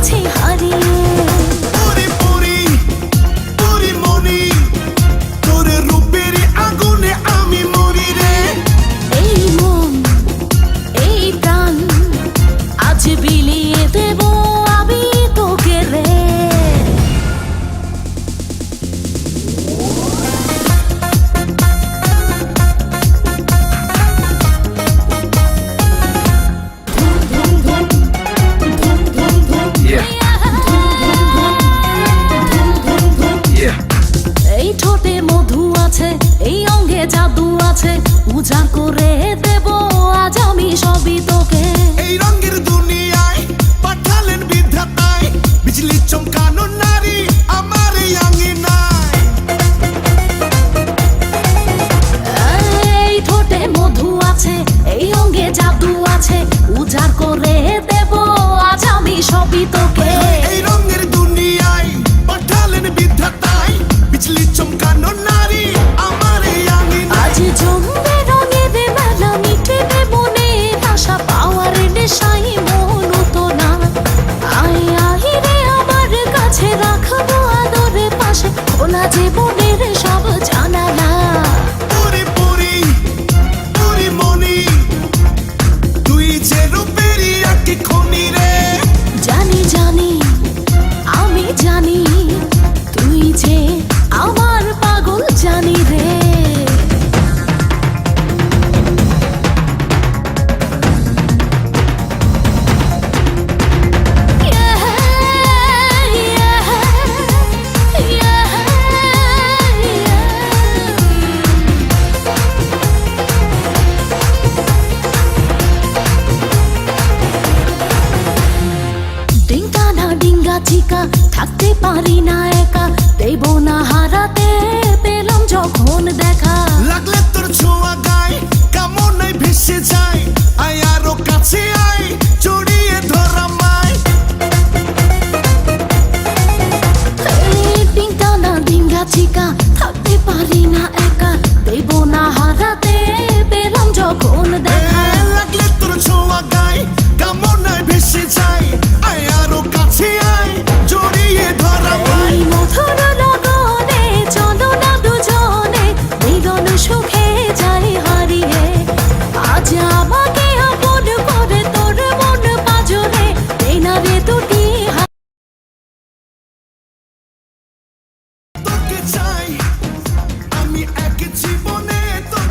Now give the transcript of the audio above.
气候 উজাড় করে দেব আজ আমি সবই তোকে। এই রঙের দুনিয়ায় পাঠালেন বিধাতায় বিজলি চমকানো নারী আমার আঙিনায়। এই ঠোঁটে মধু আছে এই অঙ্গে জাদু আছে উজাড় করে দেব আজ আমি সবই তোকে। খোলা থাকতে পারি না একা। দেব না হারাতে পেলাম যখন দেখা। লাগলে তোর ছোঁয়া গায় কামনে ভেসে যায় আয় আরও কাছে আয় জড়িয়ে ধরা মায় ডিঙ্গা না ডিঙ্গা চিকা থাকতে পারি না একা।